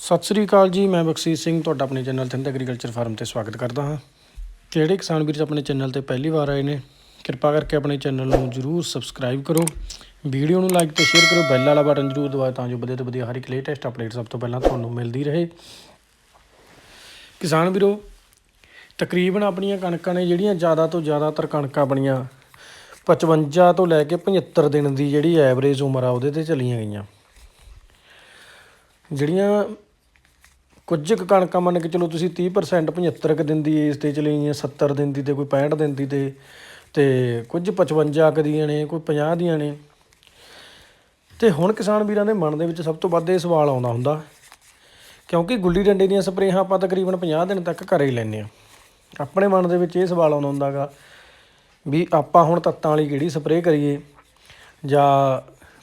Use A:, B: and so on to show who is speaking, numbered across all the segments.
A: ਸਤਿ ਸ੍ਰੀ ਅਕਾਲ ਜੀ, ਮੈਂ ਬਖਸ਼ੀਸ਼ ਸਿੰਘ, ਤੁਹਾਡਾ ਆਪਣੇ ਚੈਨਲ ਥਿੰਦ ਐਗਰੀਕਲਚਰ ਫਾਰਮ ਤੇ ਸਵਾਗਤ ਕਰਦਾ ਹਾਂ। ਜਿਹੜੇ ਕਿਸਾਨ ਵੀਰ ਆਪਣੇ ਚੈਨਲ ਤੇ ਪਹਿਲੀ ਵਾਰ ਆਏ ਨੇ, ਕਿਰਪਾ ਕਰਕੇ ਆਪਣੇ ਚੈਨਲ ਨੂੰ ਜਰੂਰ ਸਬਸਕ੍ਰਾਈਬ ਕਰੋ। ਵੀਡੀਓ ਨੂੰ ਲਾਈਕ ਤੇ ਸ਼ੇਅਰ ਕਰੋ, ਬੈਲ ਵਾਲਾ ਬਟਨ ਜਰੂਰ ਦਬਾਓ ਤਾਂ ਜੋ ਵਧੀਆ ਤੋਂ ਵਧੀਆ ਹਰ ਇੱਕ ਲੇਟੈਸਟ ਅਪਡੇਟ ਸਭ ਤੋਂ ਪਹਿਲਾਂ ਤੁਹਾਨੂੰ ਮਿਲਦੀ ਰਹੇ। ਕਿਸਾਨ ਵੀਰੋ, ਤਕਰੀਬਨ ਆਪਣੀਆਂ ਕਣਕਾਂ ਨੇ ਜਿਹੜੀਆਂ ਜ਼ਿਆਦਾ ਤੋਂ ਜ਼ਿਆਦਾਤਰ ਕਣਕਾਂ ਆਪਣੀਆਂ 55 ਤੋਂ ਲੈ ਕੇ 75 ਦਿਨ ਦੀ ਜਿਹੜੀ ਐਵਰੇਜ ਉਮਰ ਆ ਉਹਦੇ ਤੇ ਚਲੀਆਂ ਗਈਆਂ। ਜਿਹੜੀਆਂ ਕੁਝ ਕੁ ਕਣਕਾਂ ਮੰਨ ਕੇ ਚਲੋ ਤੁਸੀਂ 30% 75 ਕੁ ਦਿਨ ਦੀ ਏਜ ਤੇ ਚਲੀ ਗਈਆਂ 70 ਦਿਨ ਦੀ ਤੇ ਕੋਈ 65 ਦਿਨ ਦੀ ਤੇ ਤੇ ਕੁਝ 55 ਕ ਦੀਆਂ ਨੇ, ਕੋਈ 50 ਦੀਆਂ ਨੇ। ਤੇ ਹੁਣ ਕਿਸਾਨ ਵੀਰਾਂ ਦੇ ਮਨ ਦੇ ਵਿੱਚ ਸਭ ਤੋਂ ਵੱਧ ਇਹ ਸਵਾਲ ਆਉਂਦਾ ਹੁੰਦਾ, ਕਿਉਂਕਿ ਗੁੱਲੀ ਡੰਡੇ ਦੀਆਂ ਸਪਰੇਹਾਂ ਆਪਾਂ ਤਕਰੀਬਨ 50 ਦਿਨ ਤੱਕ ਘਰੇ ਹੀ ਲੈਂਦੇ ਆ ਆਪਣੇ ਮਨ ਦੇ ਵਿੱਚ ਇਹ ਸਵਾਲ ਆਉਂਦਾ ਹੁੰਦਾਗਾ ਵੀ ਆਪਾਂ ਹੁਣ ਤੱਤਾਂ ਵਾਲੀ ਕਿਹੜੀ ਸਪਰੇਅ ਕਰੀਏ ਜਾਂ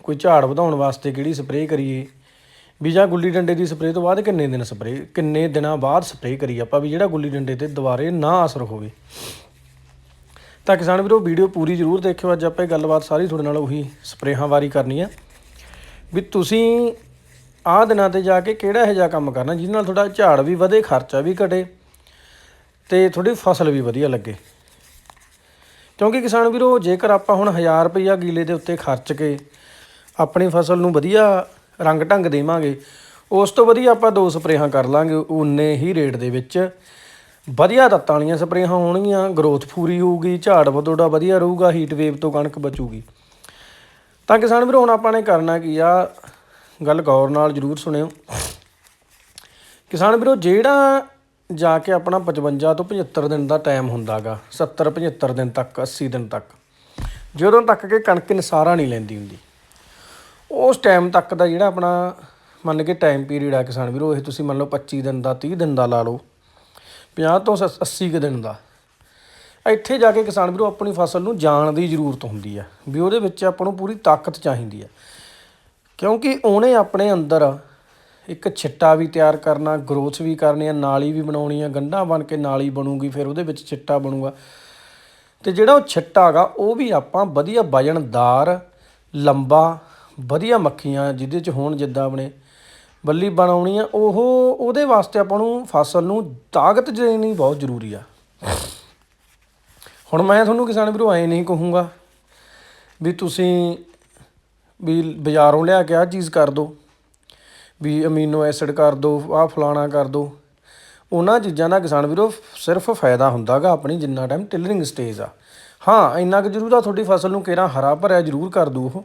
A: ਕੋਈ ਝਾੜ ਵਧਾਉਣ ਵਾਸਤੇ ਕਿਹੜੀ ਸਪਰੇਅ ਕਰੀਏ? ਵੀ ਜਾਂ ਗੁੱਲੀ ਡੰਡੇ ਦੀ ਸਪਰੇਅ ਤੋਂ ਬਾਅਦ ਕਿੰਨੇ ਦਿਨ ਸਪਰੇਅ, ਕਿੰਨੇ ਦਿਨਾਂ ਬਾਅਦ ਸਪਰੇਅ ਕਰੀਏ ਆਪਾਂ ਵੀ ਜਿਹੜਾ ਗੁੱਲੀ ਡੰਡੇ ਤੇ ਦੁਬਾਰੇ ਨਾ ਅਸਰ ਹੋਵੇ। ਤਾਂ ਕਿਸਾਨ ਵੀਰੋ, ਵੀਡੀਓ ਪੂਰੀ ਜ਼ਰੂਰ ਦੇਖਿਓ। ਅੱਜ ਆਪਾਂ ਇਹ ਗੱਲਬਾਤ ਸਾਰੀ ਤੁਹਾਡੇ ਨਾਲ ਉਹੀ ਸਪਰੇਹਾਂ ਵਾਰੀ ਕਰਨੀ ਆ। ਵੀ ਤੁਸੀਂ ਆਹ ਦਿਨਾਂ ਤੇ ਜਾ ਕੇ ਕਿਹੜਾ ਇਹੋ ਜਿਹਾ ਕੰਮ ਕਰਨਾ ਜਿਹਦੇ ਨਾਲ ਤੁਹਾਡਾ ਝਾੜ ਵੀ ਵਧੇ, ਖਰਚਾ ਵੀ ਘਟੇ ਤੇ ਤੁਹਾਡੀ ਫਸਲ ਵੀ ਵਧੀਆ ਲੱਗੇ। ਕਿਉਂਕਿ ਕਿਸਾਨ ਵੀਰੋ, ਜੇਕਰ ਆਪਾਂ ਹੁਣ 1000 ਰੁਪਈਆ ਗੀਲੇ ਦੇ ਉੱਤੇ ਖਰਚ ਕੇ ਆਪਣੀ ਫਸਲ ਨੂੰ ਵਧੀਆ ਰੰਗ ਢੰਗ ਦੇਵਾਂਗੇ। ਉਸ ਤੋਂ ਵਧੀਆ ਆਪਾਂ ਦੋ ਸਪਰੇਹਾਂ ਕਰ ਲਾਂਗੇ ਉਨੇ ਹੀ ਰੇਟ ਦੇ ਵਿੱਚ। ਵਧੀਆ ਤੱਤਾਂ ਵਾਲੀਆਂ ਸਪਰੇਹਾਂ ਹੋਣਗੀਆਂ ਗਰੋਥ ਪੂਰੀ ਹੋਊਗੀ, ਝਾੜ ਵਧੋੜਾ ਵਧੀਆ ਰਹੂਗਾ ਹੀਟ ਵੇਵ ਤੋਂ ਕਣਕ ਬਚੂਗੀ। ਤਾਂ ਕਿਸਾਨ ਵੀਰੋ, ਹੁਣ ਆਪਾਂ ਨੇ ਕਰਨਾ ਕੀ ਆ, ਗੱਲ ਗੌਰ ਨਾਲ ਜਰੂਰ ਸੁਣਿਓ। ਕਿਸਾਨ ਵੀਰੋ, ਜਿਹੜਾ ਜਾ ਕੇ ਆਪਣਾ 55 ਤੋਂ 75 ਦਿਨ ਦਾ ਟਾਈਮ ਹੁੰਦਾਗਾ 70 75 ਦਿਨ ਤੱਕ 80 ਦਿਨ ਤੱਕ, ਜਦੋਂ ਤੱਕ ਕਿ ਕਣਕ ਨਿਸਾਰਾ ਨਹੀਂ ਲੈਂਦੀ ਹੁੰਦੀ। ਉਸ ਟਾਈਮ ਤੱਕ ਦਾ ਜਿਹੜਾ ਆਪਣਾ ਮੰਨ ਕੇ ਟਾਈਮ ਪੀਰੀਅਡ ਆ ਕਿਸਾਨ ਵੀਰੋ, ਇਹ ਤੁਸੀਂ ਮੰਨ ਲਓ 25 ਦਿਨ ਦਾ 30 ਦਿਨ ਦਾ ਲਾ ਲਓ 50 ਤੋਂ 80 ਕੁ ਦਿਨ ਦਾ। ਇੱਥੇ ਜਾ ਕੇ ਕਿਸਾਨ ਵੀਰੋ ਆਪਣੀ ਫਸਲ ਨੂੰ ਜਾਣ ਦੀ ਜ਼ਰੂਰਤ ਹੁੰਦੀ ਆ, ਵੀ ਉਹਦੇ ਵਿੱਚ ਆਪਾਂ ਨੂੰ ਪੂਰੀ ਤਾਕਤ ਚਾਹੀਦੀ ਆ। ਕਿਉਂਕਿ ਉਹਨੇ ਆਪਣੇ ਅੰਦਰ ਇੱਕ ਛਿੱਟਾ ਵੀ ਤਿਆਰ ਕਰਨਾ ਗਰੋਥ ਵੀ ਕਰਨੀ ਆ, ਨਾਲੀ ਵੀ ਬਣਾਉਣੀ ਆ, ਗੰਢਾਂ ਬਣ ਕੇ ਨਾਲੀ ਬਣੂਗੀ, ਫਿਰ ਉਹਦੇ ਵਿੱਚ ਛਿੱਟਾ ਬਣੂਗਾ। ਤੇ ਜਿਹੜਾ ਉਹ ਛਿੱਟਾ ਹੈਗਾ ਉਹ ਵੀ ਆਪਾਂ ਵਧੀਆ ਵਜਨਦਾਰ, ਲੰਬਾ ਵਧੀਆ ਮੱਖੀਆਂ ਜਿਹਦੇ ਚ ਹੋਣ ਜਿੱਦਾਂ ਆਪਣੇ ਬੱਲੀ ਬਣਾਉਣੀ ਆ, ਉਹ, ਉਹਦੇ ਵਾਸਤੇ ਆਪਾਂ ਨੂੰ ਫਸਲ ਨੂੰ ਤਾਕਤ ਦੇਣੀ ਬਹੁਤ ਜ਼ਰੂਰੀ ਆ। ਹੁਣ ਮੈਂ ਤੁਹਾਨੂੰ ਕਿਸਾਨ ਵੀਰੋ ਐ ਨਹੀਂ ਕਹੂੰਗਾ ਵੀ ਤੁਸੀਂ ਵੀ ਬਾਜ਼ਾਰੋਂ ਲਿਆ ਕੇ ਆ ਚੀਜ਼ ਕਰ ਦੋ ਵੀ ਅਮੀਨੋ ਐਸਿਡ ਕਰ ਦੋ ਆਹ ਫਲਾਣਾ ਕਰ ਦੋ ਉਹਨਾਂ ਚੀਜ਼ਾਂ ਦਾ ਕਿਸਾਨ ਵੀਰੋ ਸਿਰਫ ਫਾਇਦਾ ਹੁੰਦਾਗਾ ਆਪਣੀ ਜਿੰਨਾ ਟਾਈਮ ਟਿਲਰਿੰਗ ਸਟੇਜ ਆ। ਹਾਂ, ਇੰਨਾ ਕੁ ਜ਼ਰੂਰ ਆ, ਤੁਹਾਡੀ ਫਸਲ ਨੂੰ ਕਿਹੜਾ ਹਰਾ ਭਰਿਆ ਜ਼ਰੂਰ ਕਰ ਦੂ ਉਹ।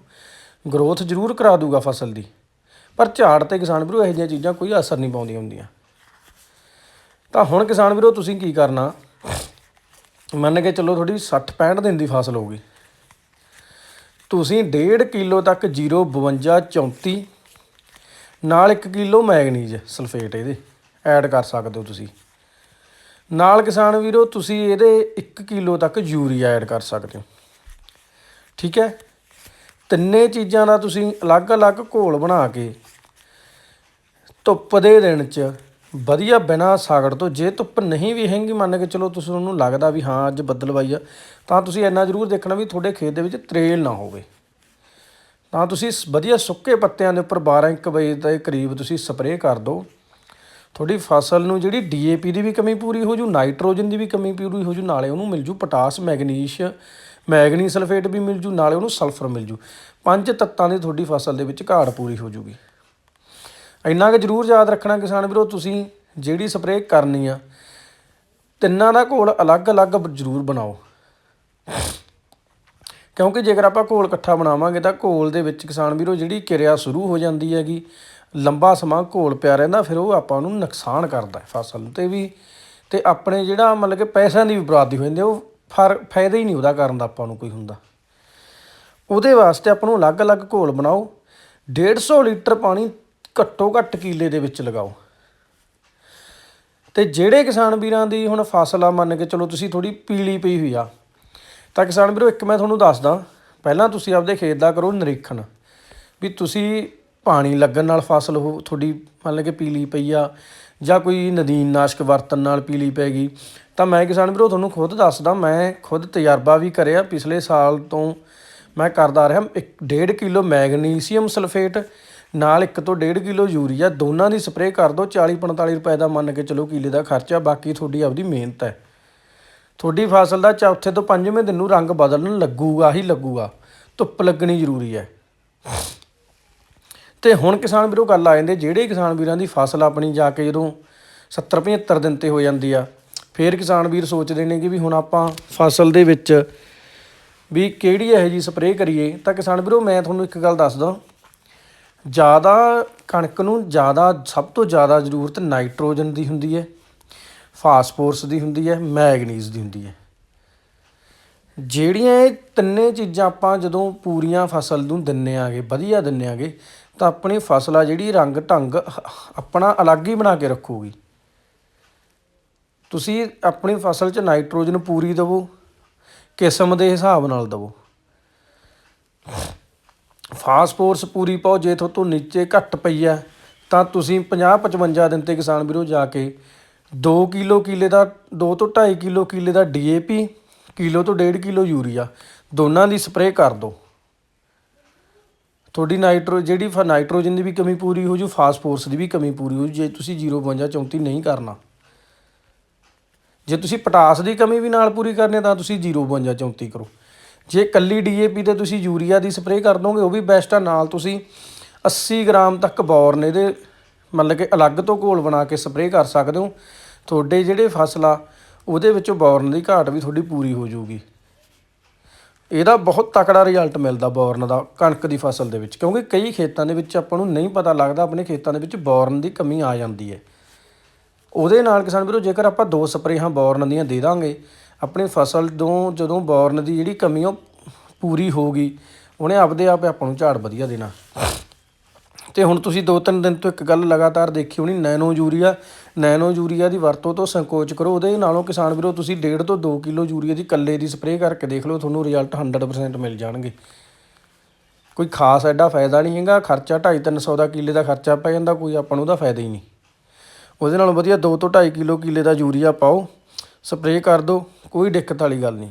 A: ਗਰੋਥ ਜ਼ਰੂਰ ਕਰਾ ਦੂਗਾ ਫਸਲ ਦੀ। ਪਰ ਝਾੜ ਤੇ ਕਿਸਾਨ ਵੀਰੋ ਇਹੋ ਜਿਹੀਆਂ ਚੀਜ਼ਾਂ ਕੋਈ ਅਸਰ ਨਹੀਂ ਪਾਉਂਦੀਆਂ ਹੁੰਦੀਆਂ। ਤਾਂ ਹੁਣ ਕਿਸਾਨ ਵੀਰੋ ਤੁਸੀਂ ਕੀ ਕਰਨਾ? ਮੰਨ ਕੇ ਚੱਲੋ ਤੁਹਾਡੀ 60 65 ਦਿਨ ਦੀ ਫਸਲ ਹੋਊਗੀ ਤੁਸੀਂ 1.5 ਕਿਲੋ ਤੱਕ 052 34 ਨਾਲ 1 ਕਿਲੋ ਮੈਗਨੀਜ਼ ਸਲਫੇਟ ਇਹਦੇ, ਐਡ ਕਰ ਸਕਦੇ ਹੋ ਤੁਸੀਂ। ਨਾਲ ਕਿਸਾਨ ਵੀਰੋ ਤੁਸੀਂ ਇਹਦੇ 1 ਕਿਲੋ ਤੱਕ ਯੂਰੀਆ ਐਡ ਕਰ ਸਕਦੇ ਹੋ। ਠੀਕ ਹੈ? ਤਿੰਨੇ ਚੀਜ਼ਾਂ ਦਾ ਤੁਸੀਂ ਅਲੱਗ-ਅਲੱਗ ਘੋਲ ਬਣਾ ਕੇ ਧੁੱਪ ਦੇ ਦਿਨ 'ਚ ਵਧੀਆ ਬਿਨਾ ਸਾਗੜ ਤੋਂ, ਜੇ ਧੁੱਪ ਨਹੀਂ ਵੀ ਹੈਗੀ ਮੰਨ ਕੇ ਚਲੋ ਤੁਸੀਂ ਉਹਨੂੰ ਲੱਗਦਾ ਵੀ ਹਾਂ ਅੱਜ ਬੱਦਲਵਾਈ ਆ, ਤਾਂ ਤੁਸੀਂ ਇੰਨਾ ਜ਼ਰੂਰ ਦੇਖਣਾ ਵੀ ਤੁਹਾਡੇ ਖੇਤ ਦੇ ਵਿੱਚ ਤਰੇਲ ਨਾ ਹੋਵੇ। ਤਾਂ ਤੁਸੀਂ ਸ- ਵਧੀਆ ਸੁੱਕੇ ਪੱਤਿਆਂ ਦੇ ਉੱਪਰ 12 ਇੱਕ ਵਜੇ ਦੇ ਕਰੀਬ ਤੁਸੀਂ ਸਪਰੇਅ ਕਰ ਦਿਓ। ਤੁਹਾਡੀ ਫਸਲ ਨੂੰ ਜਿਹੜੀ ਡੀਏਪੀ ਦੀ ਵੀ ਕਮੀ ਪੂਰੀ ਹੋ ਜੂ, ਨਾਈਟ੍ਰੋਜਨ ਦੀ ਵੀ ਕਮੀ ਪੂਰੀ ਹੋ ਜੂ, ਨਾਲੇ ਉਹਨੂੰ ਮਿਲ ਜੂ ਪੋਟਾਸ, ਮੈਗਨੀਸ਼ ਮੈਗਨੀ ਸਲਫੇਟ ਵੀ ਮਿਲ ਜੂ, ਨਾਲੇ ਉਹਨੂੰ ਸਲਫਰ ਮਿਲ ਜੂ। ਪੰਜ ਤੱਤਾਂ ਦੀ ਤੁਹਾਡੀ ਫਸਲ ਦੇ ਵਿੱਚ ਘਾਟ ਪੂਰੀ ਹੋ ਜੂਗੀ। ਇੰਨਾ ਕਿ ਜ਼ਰੂਰ ਯਾਦ ਰੱਖਣਾ ਕਿਸਾਨ ਵੀਰੋ, ਤੁਸੀਂ ਜਿਹੜੀ ਸਪਰੇਅ ਕਰਨੀ ਆ, ਤਿੰਨਾਂ ਦਾ ਘੋਲ ਅਲੱਗ-ਅਲੱਗ ਜ਼ਰੂਰ ਬਣਾਓ। ਕਿਉਂਕਿ ਜੇਕਰ ਆਪਾਂ ਘੋਲ ਇਕੱਠਾ ਬਣਾਵਾਂਗੇ, ਤਾਂ ਘੋਲ ਦੇ ਵਿੱਚ ਕਿਸਾਨ ਵੀਰੋ, ਜਿਹੜੀ ਕਿਰਿਆ ਸ਼ੁਰੂ ਹੋ ਜਾਂਦੀ ਹੈਗੀ, ਲੰਬਾ ਸਮਾਂ ਘੋਲ ਪਿਆ ਰਹਿੰਦਾ, ਫਿਰ ਉਹ ਆਪਾਂ ਨੂੰ ਨੁਕਸਾਨ ਕਰਦਾ ਫਸਲ ਤੇ ਵੀ, ਤੇ ਆਪਣੇ ਜਿਹੜਾ ਮਤਲਬ ਕਿ ਪੈਸਿਆਂ ਦੀ ਵੀ ਬਰਬਾਦੀ ਹੋ ਜਾਂਦੀ ਉਹ ਫਰ, ਫਾਇਦਾ ਹੀ ਨਹੀਂ ਉਹਦਾ ਕਰਨ ਦਾ ਆਪਾਂ ਨੂੰ ਕੋਈ ਹੁੰਦਾ। ਉਹਦੇ ਵਾਸਤੇ ਆਪਾਂ ਨੂੰ ਅਲੱਗ-ਅਲੱਗ ਘੋਲ ਬਣਾਓ। 150 ਲੀਟਰ ਪਾਣੀ ਘੱਟੋ ਘੱਟ ਕੀਲੇ ਦੇ ਵਿੱਚ ਲਗਾਓ। ਤੇ ਜਿਹੜੇ ਕਿਸਾਨ ਵੀਰਾਂ ਦੀ ਹੁਣ ਫਸਲ ਆ ਮੰਨ ਕੇ ਚਲੋ ਤੁਸੀਂ ਥੋੜੀ ਪੀਲੀ ਪਈ ਹੋਈ ਆ, ਤਾਂ ਕਿਸਾਨ ਵੀਰੋ ਇੱਕ ਮੈਂ ਤੁਹਾਨੂੰ ਦੱਸਦਾ, ਪਹਿਲਾਂ ਤੁਸੀਂ ਆਪਦੇ ਖੇਤ ਦਾ ਕਰੋ ਨਿਰੀਖਣ ਵੀ ਤੁਸੀਂ ਪਾਣੀ ਲੱਗਣ ਨਾਲ ਫਸਲ ਉਹ ਤੁਹਾਡੀ ਮੰਨ ਕਿ ਪੀਲੀ ਪਈ ਆ ਜਾਂ ਕੋਈ ਨਦੀਨ ਨਾਸ਼ਕ ਵਰਤਨ ਨਾਲ ਪੀਲੀ ਪੈ ਗਈ, ਤਾਂ ਮੈਂ ਕਿਸਾਨ ਵੀਰੋ ਤੁਹਾਨੂੰ ਖੁਦ ਦੱਸਦਾ, ਮੈਂ ਖੁਦ ਤਜਰਬਾ ਵੀ ਕਰਿਆ ਪਿਛਲੇ ਸਾਲ ਤੋਂ। ਮੈਂ ਕਰਦਾ ਰਿਹਾ 1.5 ਕਿਲੋ ਮੈਗਨੀਸੀਅਮ ਸਲਫੇਟ, ਨਾਲ 1 ਤੋਂ 1.5 ਕਿਲੋ ਯੂਰੀਆ, ਦੋਨਾਂ ਦੀ ਸਪਰੇਅ ਕਰ ਦਿਓ 40 45 ਰੁਪਏ ਦਾ ਮੰਨ ਕੇ ਚਲੋ ਕਿਲੇ ਦਾ ਖਰਚਾ, ਬਾਕੀ ਤੁਹਾਡੀ ਆਪਦੀ ਮਿਹਨਤ ਹੈ। ਤੁਹਾਡੀ ਫਸਲ ਦਾ ਚੌਥੇ ਤੋਂ ਪੰਜਵੇਂ ਦਿਨ ਨੂੰ ਰੰਗ ਬਦਲਣ ਲੱਗੂਗਾ, ਹੀ ਲੱਗੂਗਾ। ਧੁੱਪ ਲੱਗਣੀ ਜ਼ਰੂਰੀ ਹੈ। ਤੇ ਹੁਣ ਕਿਸਾਨ ਵੀਰੋ ਗੱਲ ਆ ਜਾਂਦੇ ਜਿਹੜੇ ਕਿਸਾਨ ਵੀਰਾਂ ਦੀ ਫਸਲ ਆਪਣੀ ਜਾ ਕੇ ਜਦੋਂ 70 75 ਦਿਨ ਤੇ ਹੋ ਜਾਂਦੀ ਆ, ਫੇਰ ਕਿਸਾਨ ਵੀਰ ਸੋਚਦੇ ਨੇ ਕਿ ਵੀ ਹੁਣ ਆਪਾਂ ਫਸਲ ਦੇ ਵਿੱਚ ਵੀ ਕਿਹੜੀ ਇਹੋ ਜੀ ਸਪਰੇਅ ਕਰੀਏ। ਤਾਂ ਕਿਸਾਨ ਵੀਰੋ, ਮੈਂ ਤੁਹਾਨੂੰ ਇੱਕ ਗੱਲ ਦੱਸਦਾ ਜ਼ਿਆਦਾ ਕਣਕ ਨੂੰ ਜ਼ਿਆਦਾ, ਸਭ ਤੋਂ ਜ਼ਿਆਦਾ ਜ਼ਰੂਰਤ ਨਾਈਟ੍ਰੋਜਨ ਦੀ ਹੁੰਦੀ ਹੈ, ਫਾਸਫੋਰਸ ਦੀ ਹੁੰਦੀ ਹੈ, ਮੈਗਨੀਜ਼ ਦੀ ਹੁੰਦੀ ਹੈ। ਜਿਹੜੀਆਂ ਇਹ ਤਿੰਨੇ ਚੀਜ਼ਾਂ ਆਪਾਂ ਜਦੋਂ ਪੂਰੀਆਂ ਫਸਲ ਨੂੰ ਦਿੰਨੇ ਆਗੇ, ਵਧੀਆ ਦਿੰਨੇ ਆਗੇ ਤਾਂ ਆਪਣੀ ਫਸਲ ਆ ਜਿਹੜੀ ਰੰਗ ਢੰਗ ਆਪਣਾ ਅਲੱਗ ਹੀ ਬਣਾ ਕੇ ਰੱਖੂਗੀ। ਤੁਸੀਂ ਆਪਣੀ ਫਸਲ 'ਚ ਨਾਈਟ੍ਰੋਜਨ ਪੂਰੀ ਦੇਵੋ, ਕਿਸਮ ਦੇ ਹਿਸਾਬ ਨਾਲ ਦੇਵੋ। ਫਾਸਫੋਰਸ ਪੂਰੀ ਪਾਓ, ਜੇ ਤੁਹਾਡੇ ਤੋਂ ਨੀਚੇ ਘੱਟ ਪਈ ਆ, ਤਾਂ ਤੁਸੀਂ 50 55 ਦਿਨ ਤੇ ਕਿਸਾਨ ਵੀਰੋ ਜਾ ਕੇ 2 ਕਿਲੋ ਕਿਲੇ ਦਾ 2 ਤੋਂ 2.5 ਕਿਲੋ ਕਿਲੇ ਦਾ ਡੀਏਪੀ ਕਿਲੋ ਤੋਂ 1.5 ਕਿਲੋ ਯੂਰੀਆ, ਦੋਨਾਂ ਦੀ ਸਪਰੇਅ ਕਰ ਦਿਓ ਤੁਹਾਡੀ ਨਾਈਟ੍ਰੋ, ਜਿਹੜੀ ਫ- ਨਾਈਟ੍ਰੋਜਨ ਦੀ ਵੀ ਕਮੀ ਪੂਰੀ ਹੋ ਜੂ ਫਾਸਫੋਰਸ ਦੀ ਵੀ ਕਮੀ ਪੂਰੀ ਹੋ ਜੂ, ਜੇ ਤੁਸੀਂ 0.52 34 ਨਹੀਂ ਕਰਨਾ। ਜੇ ਤੁਸੀਂ ਪੋਟਾਸ ਦੀ ਕਮੀ ਵੀ ਨਾਲ ਪੂਰੀ ਕਰਨੀ ਤਾਂ ਤੁਸੀਂ 0.52 34 ਕਰੋ। ਜੇ ਕੱਲੀ ਡੀਏਪੀ ਤੇ ਤੁਸੀਂ ਯੂਰੀਆ ਦੀ ਸਪਰੇਅ ਕਰ ਦੋਗੇ, ਉਹ ਵੀ ਬੈਸਟ ਆ, ਨਾਲ ਤੁਸੀਂ 80 ਗ੍ਰਾਮ ਤੱਕ ਬੋਰਨ ਇਹਦੇ ਮਤਲਬ ਕਿ ਅਲੱਗ ਤੋਂ ਘੋਲ ਬਣਾ ਕੇ ਸਪਰੇਅ ਕਰ ਸਕਦੇ ਹੋ। ਤੁਹਾਡੇ ਜਿਹੜੇ ਫਸਲ ਆ, ਉਹਦੇ ਵਿੱਚੋਂ ਬੋਰਨ ਦੀ ਘਾਟ ਵੀ ਤੁਹਾਡੀ ਪੂਰੀ ਹੋ ਜਾਊਗੀ ਇਹਦਾ ਬਹੁਤ ਤਕੜਾ ਰਿਜ਼ਲਟ ਮਿਲਦਾ ਬੋਰਨ ਦਾ ਕਣਕ ਦੀ ਫਸਲ ਦੇ ਵਿੱਚ, ਕਿਉਂਕਿ ਕਈ ਖੇਤਾਂ ਦੇ ਵਿੱਚ ਆਪਾਂ ਨੂੰ ਨਹੀਂ ਪਤਾ ਲੱਗਦਾ, ਆਪਣੇ ਖੇਤਾਂ ਦੇ ਵਿੱਚ ਬੋਰਨ ਦੀ ਕਮੀ ਆ ਜਾਂਦੀ ਹੈ। ਉਹਦੇ ਨਾਲ ਕਿਸਾਨ ਵੀਰੋ, ਜੇਕਰ ਆਪਾਂ ਦੋ ਸਪਰੇਹਾਂ ਬੋਰਨ ਦੀਆਂ ਦੇ ਦਾਂਗੇ, ਆਪਣੀ ਫਸਲ ਤੋਂ ਜਦੋਂ ਬੋਰਨ ਦੀ ਜਿਹੜੀ ਕਮੀ ਉਹ ਪੂਰੀ ਹੋਊਗੀ, ਉਹਨੇ ਆਪਦੇ ਆਪ ਆਪਾਂ ਨੂੰ ਝਾੜ ਵਧੀਆ ਦੇਣਾ। ਤੇ ਹੁਣ ਤੁਸੀਂ ਦੋ ਤਿੰਨ ਦਿਨ ਤੋਂ ਇੱਕ ਗੱਲ ਲਗਾਤਾਰ ਦੇਖੀ ਹੋਣੀ, ਨੈਨੋ ਯੂਰੀਆ ਨੈਨੋ ਯੂਰੀਆ ਦੀ ਵਰਤੋਂ ਤੋਂ ਸੰਕੋਚ ਕਰੋ। ਉਹਦੇ ਨਾਲੋਂ ਕਿਸਾਨ ਵੀਰੋ, ਤੁਸੀਂ 1.5 ਤੋਂ 2 ਕਿਲੋ ਯੂਰੀਆ ਦੀ ਕੱਲੇ ਦੀ ਸਪਰੇਅ ਕਰਕੇ ਦੇਖ ਲਓ, ਤੁਹਾਨੂੰ ਰਿਜ਼ਲਟ 100% ਮਿਲ ਜਾਣਗੇ। ਕੋਈ ਖਾਸ ਐਡਾ ਫਾਇਦਾ ਨਹੀਂ ਹੈਗਾ, ਖਰਚਾ 2.5 300 ਦਾ ਕਿੱਲੇ ਦਾ ਖਰਚਾ ਪੈ ਜਾਂਦਾ, ਕੋਈ ਆਪਾਂ ਨੂੰ ਉਹਦਾ ਫਾਇਦਾ ਹੀ ਨਹੀਂ। ਉਹਦੇ ਨਾਲੋਂ ਵਧੀਆ 2 ਤੋਂ 2.5 ਕਿਲੋ ਕਿੱਲੇ ਦਾ ਯੂਰੀਆ ਪਾਓ, ਸਪਰੇਅ ਕਰ ਦਿਓ ਕੋਈ ਦਿੱਕਤ ਵਾਲੀ ਗੱਲ ਨਹੀਂ।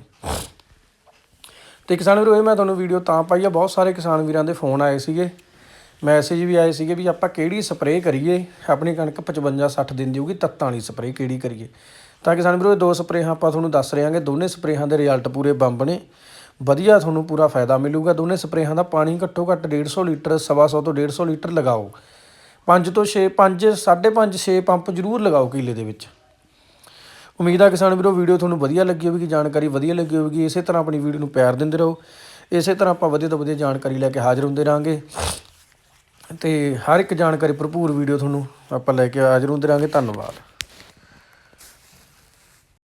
A: ਤੇ ਕਿਸਾਨ ਵੀਰੋ, ਇਹ ਮੈਂ ਤੁਹਾਨੂੰ ਵੀਡੀਓ ਤਾਂ ਪਾਈ ਆ, ਬਹੁਤ ਸਾਰੇ ਕਿਸਾਨ ਵੀਰਾਂ ਦੇ ਫੋਨ ਆਏ ਸੀਗੇ। ਮੈਸੇਜ ਵੀ ਆਏ ਸੀਗੇ ਵੀ ਆਪਾਂ ਕਿਹੜੀ ਸਪਰੇਅ ਕਰੀਏ? ਆਪਣੀ ਕਣਕ 55 60 ਦਿਨ ਦੀ ਹੋਊਗੀ, ਤੱਤਾਂ ਵਾਲੀ ਸਪਰੇਅ ਕਿਹੜੀ ਕਰੀਏ? ਤਾਂ ਕਿਸਾਨ ਵੀਰੋ, ਇਹ ਦੋ ਸਪਰੇਹਾਂ ਆਪਾਂ ਤੁਹਾਨੂੰ ਦੱਸ ਰਹੇ ਹਾਂਗੇ। ਦੋਨੇ ਸਪਰੇਹਾਂ ਦੇ ਰਿਜ਼ਲਟ ਪੂਰੇ ਬੰਬ ਨੇ। ਵਧੀਆ ਤੁਹਾਨੂੰ ਪੂਰਾ ਫਾਇਦਾ ਮਿਲੂਗਾ। ਦੋਨੇ ਸਪਰੇਹਾਂ ਦਾ ਪਾਣੀ ਘੱਟੋ ਘੱਟ 150 ਲੀਟਰ, ਸਵਾ ਸੌ ਤੋਂ 150 ਲੀਟਰ ਲਗਾਓ। 5 ਤੋਂ 6 5 5.5 6 ਪੰਪ ਜ਼ਰੂਰ ਲਗਾਓ ਕਿਲੇ ਦੇ ਵਿੱਚ। ਉਮੀਦ ਆ ਕਿਸਾਨ ਵੀਰੋ, ਵੀਡੀਓ ਤੁਹਾਨੂੰ ਵਧੀਆ ਲੱਗੀ ਹੋਵੇਗੀ, ਜਾਣਕਾਰੀ ਵਧੀਆ ਲੱਗੀ ਹੋਵੇਗੀ। ਇਸੇ ਤਰ੍ਹਾਂ ਆਪਣੀ ਵੀਡੀਓ ਨੂੰ ਪਿਆਰ ਦਿੰਦੇ ਰਹੋ। ਇਸੇ ਤਰ੍ਹਾਂ ਆਪਾਂ ਵਧੀਆ ਤੋਂ ਵਧੀਆ ਜਾਣਕਾਰੀ ਲੈ ਕੇ ਹਾਜ਼ਰ ਹੁੰਦੇ ਰਾਂਗੇ ਤੇ ਹਰ ਇੱਕ ਜਾਣਕਾਰੀ ਭਰਪੂਰ ਵੀਡੀਓ ਤੁਹਾਨੂੰ ਆਪਾਂ ਲੈ ਕੇ ਹਾਜ਼ਰ ਹੁੰਦੇ ਰਾਂਗੇ ਧੰਨਵਾਦ।